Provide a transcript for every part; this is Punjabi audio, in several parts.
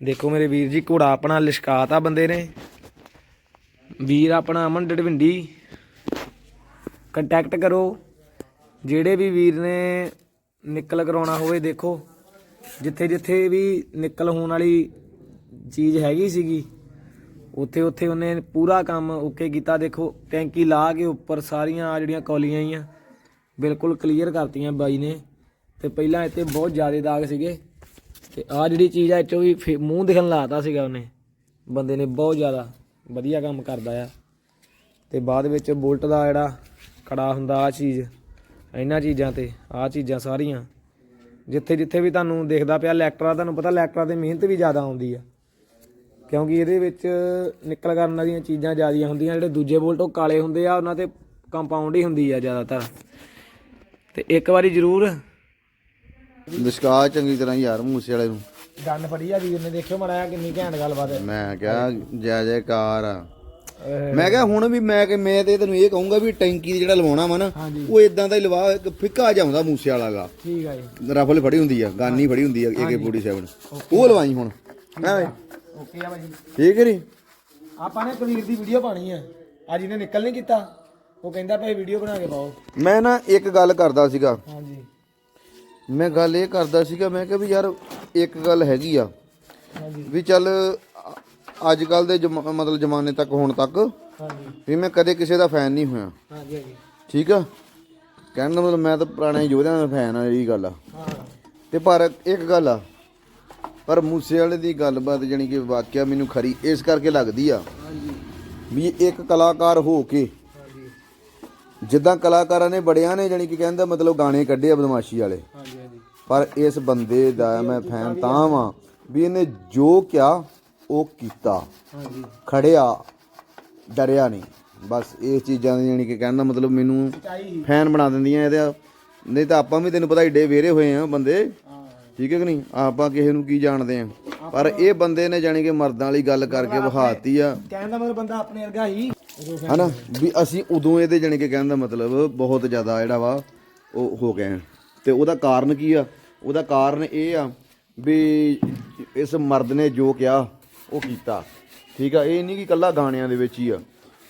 ਦੇਖੋ ਮੇਰੇ ਵੀਰ ਜੀ, ਘੋੜਾ ਆਪਣਾ ਲਿਸ਼ਕਾਤਾ ਬੰਦੇ ਨੇ। ਵੀਰ ਆਪਣਾ ਅਮਨ ਡੜਵਿੰਡੀ ਕੰਟੈਕਟ ਕਰੋ। ਜਿਹੜੇ ਵੀ ਵੀਰ ਨੇ ਨਿਕਲ ਕਰਾਉਣਾ ਹੋਵੇ, ਦੇਖੋ। ਜਿੱਥੇ ਜਿੱਥੇ ਵੀ ਨਿਕਲ ਹੋਣ ਵਾਲੀ ਚੀਜ਼ ਹੈਗੀ ਸੀਗੀ ਉੱਥੇ ਉੱਥੇ ਉਹਨੇ ਪੂਰਾ ਕੰਮ ਓਕੇ ਕੀਤਾ। ਦੇਖੋ, ਟੈਂਕੀ ਲਾ ਕੇ ਉੱਪਰ ਸਾਰੀਆਂ ਆ ਜਿਹੜੀਆਂ ਕੌਲੀਆਂ ਆਈਆਂ, ਬਿਲਕੁਲ ਕਲੀਅਰ ਕਰਤੀਆਂ ਬਾਈ ਨੇ। ਤੇ ਪਹਿਲਾਂ ਇੱਥੇ ਬਹੁਤ ਜ਼ਿਆਦਾ ਦਾਗ ਸੀਗੇ। ਤੇ ਆ ਜਿਹੜੀ ਚੀਜ਼ ਆ ਇੱਚੋਂ ਵੀ ਫੇ- ਮੂੰਹ ਦਿਖਣ ਲਾਤਾ ਸੀਗਾ ਉਹਨੇ। ਬੰਦੇ ਨੇ ਬਹੁਤ ਜ਼ਿਆਦਾ ਵਧੀਆ ਕੰਮ ਕਰਦਾ ਆ। ਤੇ ਬਾਅਦ ਵਿੱਚ ਬੁਲਟ ਦਾ ਜਿਹੜਾ ਕੜਾ ਹੁੰਦਾ ਆ ਚੀਜ਼, ਇਹਨਾਂ ਚੀਜ਼ਾਂ ਤੇ ਆ ਚੀਜ਼ਾਂ ਸਾਰੀਆਂ। ਜਿੱਥੇ ਜਿੱਥੇ ਵੀ ਤੁਹਾਨੂੰ ਦੇਖਦਾ ਪਿਆ ਲੈਕਟਰਾ, ਤੁਹਾਨੂੰ ਪਤਾ ਲੈਕਟਰਾ ਤੇ ਮਿਹਨਤ ਵੀ ਜ਼ਿਆਦਾ ਆਉਂਦੀ ਆ। ਕਿਉਂਕਿ ਇਹਦੇ ਵਿੱਚ ਨਿਕਲ ਕਰਨ ਵਾਲੀਆਂ ਚੀਜ਼ਾਂ ਜ਼ਿਆਦੀਆਂ ਹੁੰਦੀਆਂ, ਜਿਹੜੇ ਦੂਜੇ ਬੋਲਟ, ਉਹ ਕਾਲੇ ਹੁੰਦੇ ਆ, ਉਹਨਾਂ ਤੇ ਕੰਪਾਊਂਡ ਹੀ ਹੁੰਦੀ ਆ ਜ਼ਿਆਦਾਤਰ। ਤੇ ਇੱਕ ਵਾਰੀ ਜ਼ਰੂਰ ਲਿਸ਼ਕਾ ਚੰਗੀ ਤਰ੍ਹਾਂ ਯਾਰ ਮੂਸੇ ਵਾਲੇ ਨੂੰ। ਗੰਨ ਫੜੀ ਆ ਵੀਰ ਨੇ ਦੇਖਿਓ ਮਰਾਇਆ ਕਿੰਨੀ ਘੈਂਟ ਗੱਲਬਾਤ ਹੈ। ਮੈਂ ਕਿਹਾ ਜੈ ਜੈਕਾਰ ਆ। ਮੈਂ ਕਿਹਾ ਹੁਣ ਵੀ ਮੈਂ ਕਿ ਮੈਂ ਤੇ ਤੈਨੂੰ ਇਹ ਕਹੂੰਗਾ ਵੀ ਟੈਂਕੀ ਦੀ ਜਿਹੜਾ ਲਵਾਉਣਾ ਵਾ ਨਾ ਉਹ ਇਦਾਂ ਦਾ ਹੀ ਲਵਾ ਇੱਕ ਫਿੱਕਾ ਜਾਉਂਦਾ ਮੂਸੇ ਵਾਲਾ ਗਾ। ਠੀਕ ਆ ਜੀ। ਰਫਲ ਫੜੀ ਹੁੰਦੀ ਆ ਗਾਨੀ ਫੜੀ ਹੁੰਦੀ ਆ AK47 ਉਹ ਲਵਾਈ ਹੁਣ। ਹੈ? ਓਏ ਓਕੇ ਆ ਭਾਜੀ। ਠੀਕ ਹੈ ਨੀ ਆਪਾਂ ਨੇ ਕਬੀਰ ਦੀ ਵੀਡੀਓ ਪਾਣੀ ਆ। ਅੱਜ ਇਹਨੇ ਨਿਕਲ ਨਹੀਂ ਕੀਤਾ। ਉਹ ਕਹਿੰਦਾ ਭਾਈ ਵੀਡੀਓ ਬਣਾ ਕੇ ਪਾਓ। ਮੈਂ ਨਾ ਇੱਕ ਗੱਲ ਕਰਦਾ ਸੀਗਾ। ਹਾਂਜੀ। ਮੈਂ ਗੱਲ ਇਹ ਕਰਦਾ ਸੀਗਾ ਮੈਂ ਕਿਹਾ ਵੀ ਯਾਰ ਇੱਕ ਗੱਲ ਹੈਗੀ ਆ ਹਾਂਜੀ। ਵੀ ਚੱਲ ਅੱਜ ਕੱਲ ਦੇ ਜਮਾ- ਮਤਲਬ ਜ਼ਮਾਨੇ ਤੱਕ ਹੁਣ ਤੱਕ ਹਾਂਜੀ। ਵੀ ਮੈਂ ਕਦੇ ਕਿਸੇ ਦਾ ਫੈਨ ਨਹੀਂ ਹੋਇਆ। ਹਾਂਜੀ ਹਾਂਜੀ। ਠੀਕ ਆ? ਕਹਿਣ ਦਾ ਮਤਲਬ ਮੈਂ ਤਾਂ ਪੁਰਾਣੇ ਯੋਧਿਆਂ ਦਾ ਫੈਨ ਆ ਇਹ ਗੱਲ ਆ। ਹਾਂ। ਤੇ ਪਰ ਇੱਕ ਗੱਲ ਆ ਪਰ ਮੂਸੇ ਵਾਲੇ ਦੀ ਗੱਲਬਾਤ ਜਾਣੀ ਕਿ ਵਾਕਿਆ ਮੈਨੂੰ ਖਰੀ ਇਸ ਕਰਕੇ ਲੱਗਦੀ ਆ ਹਾਂਜੀ। ਵੀ ਇੱਕ ਕਲਾਕਾਰ ਹੋ ਕੇ ਜਿੱਦਾਂ ਕਲਾਕਾਰਾਂ ਨੇ ਬੜਿਆਂ ਨੇ ਜਾਣੀ ਕਿ ਕਹਿੰਦਾ ਮਤਲਬ ਗਾਣੇ ਕੱਢੇ ਆ ਬਦਮਾਸ਼ੀ ਵਾਲੇ। ਹਾਂਜੀ ਹਾਂਜੀ। ਪਰ ਇਸ ਬੰਦੇ ਦਾ ਮੈਂ ਫੈਨ ਤਾਂ ਵਾਂ ਵੀ ਇਹਨੇ ਜੋ ਕਿਹਾ ਉਹ ਕੀਤਾ। ਹਾਂਜੀ। ਖੜਿਆ ਡਰਿਆ ਨਹੀਂ। ਬਸ ਇਹ ਚੀਜ਼ਾਂ ਦੀ ਜਾਣੀ ਕਿ ਕਹਿਣ ਦਾ ਮਤਲਬ ਮੈਨੂੰ ਫੈਨ ਬਣਾ ਦਿੰਦੀਆਂ ਇਹਦਾ ਨਹੀਂ ਤਾਂ ਆਪਾਂ ਵੀ ਤੈਨੂੰ ਪਤਾ ਏਡੇ ਵੇਰੇ ਹੋਏ ਆ ਬੰਦੇ। ਠੀਕ ਹੈ ਕਿ ਨਹੀਂ? ਆਪਾਂ ਕਿਸੇ ਨੂੰ ਕੀ ਜਾਣਦੇ ਆ? ਪਰ ਇਹ ਬੰਦੇ ਨੇ ਜਾਣੀ ਕਿ ਮਰਦਾਂ ਵਾਲੀ ਗੱਲ ਕਰਕੇ ਵਿਖਾਤੀ ਆ। ਕਹਿਣ ਦਾ ਮਤਲਬ ਬੰਦਾ ਆਪਣੇ ਵਰਗਾ ਹੀ ਹਨਾ? ਵੀ ਅਸੀਂ ਉਦੋਂ ਇਹਦੇ ਜਾਣੀ ਕਿ ਕਹਿਣ ਦਾ ਮਤਲਬ ਬਹੁਤ ਜ਼ਿਆਦਾ ਜਿਹੜਾ ਵਾ, ਉਹ ਹੋ ਗਏ ਆ। ਤੇ ਉਹਦਾ ਕਾਰਨ ਕੀ ਆ? ਉਹਦਾ ਕਾਰਨ ਇਹ ਆ ਵੀ ਇਸ ਮਰਦ ਨੇ ਜੋ ਕਿਹਾ, ਉਹ ਕੀਤਾ। ਠੀਕ ਆ? ਇਹ ਨਹੀਂ ਕਿ ਇਕੱਲਾ ਗਾਣਿਆਂ ਦੇ ਵਿੱਚ ਹੀ ਆ।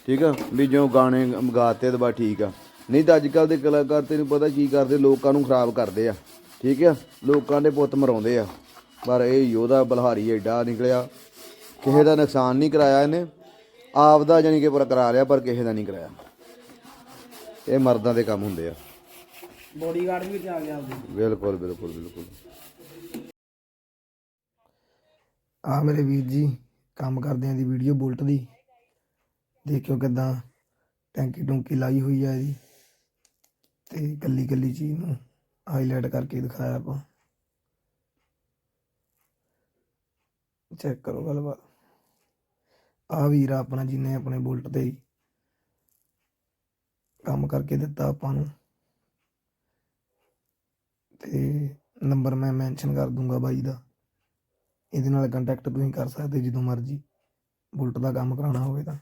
ਠੀਕ ਆ? ਵੀ ਜੋ ਗਾਣੇ ਗਾਤੇ ਤਾਂ ਬਸ ਠੀਕ ਆ। ਨਹੀਂ ਤਾਂ ਅੱਜ ਕੱਲ ਦੇ ਕਲਾਕਾਰ ਤੈਨੂੰ ਪਤਾ ਕੀ ਕਰਦੇ? ਲੋਕਾਂ ਨੂੰ ਖਰਾਬ ਕਰਦੇ ਆ। ਠੀਕ ਆ? ਲੋਕਾਂ ਦੇ ਪੁੱਤ ਮਰਾਉਂਦੇ ਆ। ਪਰ ਇਹ ਯੋਧਾ ਬਲਹਾਰੀ ਐਡਾ ਨਿਕਲਿਆ। ਕਿਸੇ ਦਾ ਨੁਕਸਾਨ ਨਹੀਂ ਕਰਾਇਆ ਇਹਨੇ। ਆਪ ਦਾ ਜਾਨੀ ਕਿ ਪੂਰਾ ਕਰਾ ਲਿਆ ਪਰ ਕਿਸੇ ਦਾ ਨਹੀਂ ਕਰਾਇਆ। ਇਹ ਮਰਦਾਂ ਦੇ ਕੰਮ ਹੁੰਦੇ ਆ। ਬੋਡੀਗਾਰਡ ਵੀ ਤੇ ਆ ਗਿਆ ਉਹਦੀ। ਬਿਲਕੁਲ ਬਿਲਕੁਲ ਬਿਲਕੁਲ। ਆ ਮੇਰੇ ਵੀਰ ਜੀ ਕੰਮ ਕਰਦੇ ਆਂ ਦੀ ਵੀਡੀਓ ਬੁਲਟ ਦੀ। ਦੇਖਿਓ ਕਿਦਾਂ ਟੈਂਕੀ ਟੁੰਕੀ ਲਾਈ ਹੋਈ ਆ ਇਹਦੀ। ਤੇ ਕੱਲੀ ਕੱਲੀ ਚੀਜ਼ ਨੂੰ ਹਾਈਲਾਈਟ ਕਰਕੇ ਦਿਖਾਇਆ ਆਪਾਂ। ਚੈੱਕ ਕਰੋ ਗੱਲਬਾਤ। ਆ ਵੀਰ ਆਪਣਾ ਜਿਹਨੇ ਆਪਣੇ ਬੁਲਟ ਤੇ ਕੰਮ ਕਰਕੇ ਦਿੱਤਾ ਆਪਾਂ ਨੂੰ। ਤੇ ਨੰਬਰ ਮੈਂ ਮੈਂਸ਼ਨ ਕਰ ਦੂੰਗਾ ਬਾਈ ਦਾ। ਇਹਦੇ ਨਾਲ ਕੰਟੈਕਟ ਤੁਸੀਂ ਕਰ ਸਕਦੇ ਜਦੋਂ ਮਰਜ਼ੀ। ਬੁਲਟ ਦਾ ਕੰਮ ਕਰਾਉਣਾ ਹੋਵੇ ਤਾਂ।